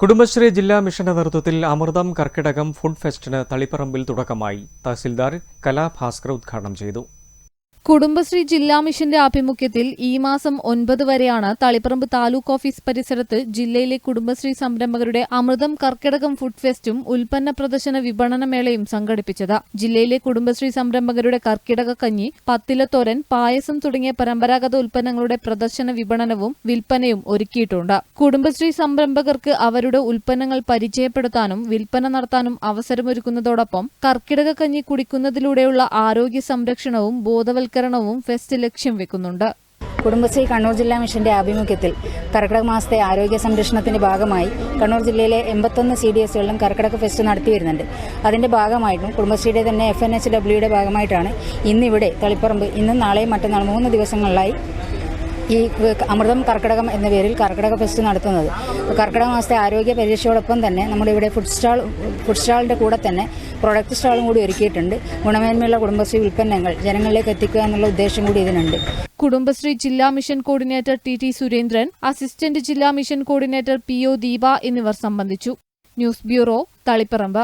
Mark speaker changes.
Speaker 1: കുടുംബശ്രീ ജില്ലാ മിഷന്റെ നേതൃത്വത്തിൽ അമൃതം കർക്കിടകം ഫുഡ് ഫെസ്റ്റിന് തളിപ്പറമ്പിൽ തുടക്കമായി. തഹസിൽദാർ കലാഭാസ്കർ ഉദ്ഘാടനം ചെയ്തു.
Speaker 2: കുടുംബശ്രീ ജില്ലാ മിഷന്റെ ആഭിമുഖ്യത്തിൽ ഈ മാസം ഒൻപത് വരെയാണ് തളിപ്പറമ്പ് താലൂക്ക് ഓഫീസ് പരിസരത്ത് ജില്ലയിലെ കുടുംബശ്രീ സംരംഭകരുടെ അമൃതം കർക്കിടകം ഫുഡ് ഫെസ്റ്റും ഉൽപ്പന്ന പ്രദർശന വിപണന മേളയും സംഘടിപ്പിച്ചത്. ജില്ലയിലെ കുടുംബശ്രീ സംരംഭകരുടെ കർക്കിടക കഞ്ഞി പത്തിലത്തോരൻ പായസം തുടങ്ങിയ പരമ്പരാഗത ഉൽപ്പന്നങ്ങളുടെ പ്രദർശന വിപണനവും വിൽപ്പനയും ഒരുക്കിയിട്ടുണ്ട്. കുടുംബശ്രീ സംരംഭകർക്ക് അവരുടെ ഉൽപ്പന്നങ്ങൾ പരിചയപ്പെടുത്താനും വിൽപ്പന നടത്താനും അവസരമൊരുക്കുന്നതോടൊപ്പം കർക്കിടക കഞ്ഞി കുടിക്കുന്നതിലൂടെയുള്ള ആരോഗ്യ സംരക്ഷണവും ബോധവൽക്കരണവും ഫെസ്റ്റ് ലക്ഷ്യം വെക്കുന്നുണ്ട്.
Speaker 3: കുടുംബശ്രീ കണ്ണൂർ ജില്ലാ മിഷന്റെ ആഭിമുഖ്യത്തിൽ കർക്കിടക മാസത്തെ ആരോഗ്യ സംരക്ഷണത്തിന്റെ ഭാഗമായി കണ്ണൂർ ജില്ലയിലെ എൺപത്തൊന്ന് സി ഡി എസുകളിലും കർക്കിടക ഫെസ്റ്റ് നടത്തി വരുന്നുണ്ട് അതിന്റെ ഭാഗമായിട്ടും കുടുംബശ്രീയുടെ തന്നെ എഫ് എൻ എച്ച് ഡബ്ല്യൂയുടെ ഭാഗമായിട്ടാണ് ഇന്നിവിടെ തളിപ്പറമ്പ് ഇന്നും നാളെയും മറ്റന്നാൾ മൂന്ന് ദിവസങ്ങളിലായി ഈ അമൃതം കർക്കിടകം എന്ന പേരിൽ കർക്കിടക ഫെസ്റ്റ് നടത്തുന്നത്. കർക്കിടക മാസത്തെ ആരോഗ്യ പരിരക്ഷയോടൊപ്പം തന്നെ നമ്മുടെ ഇവിടെ ഫുഡ് സ്റ്റാൾ ഫുഡ് സ്റ്റാളിന്റെ കൂടെ തന്നെ പ്രൊഡക്റ്റ് സ്റ്റാളും കൂടി ഒരുക്കിയിട്ടുണ്ട്. ഗുണമേന്മയുള്ള കുടുംബശ്രീ ഉൽപ്പന്നങ്ങൾ ജനങ്ങളിലേക്ക് എത്തിക്കുക എന്നുള്ള ഉദ്ദേശം കൂടി ഇതിനുണ്ട്.
Speaker 2: കുടുംബശ്രീ ജില്ലാ mission coordinator T T Surendran assistant ജില്ലാ mission coordinator P O Deepa എന്നിവർ സംബന്ധിച്ചു. News bureau Taliparamba.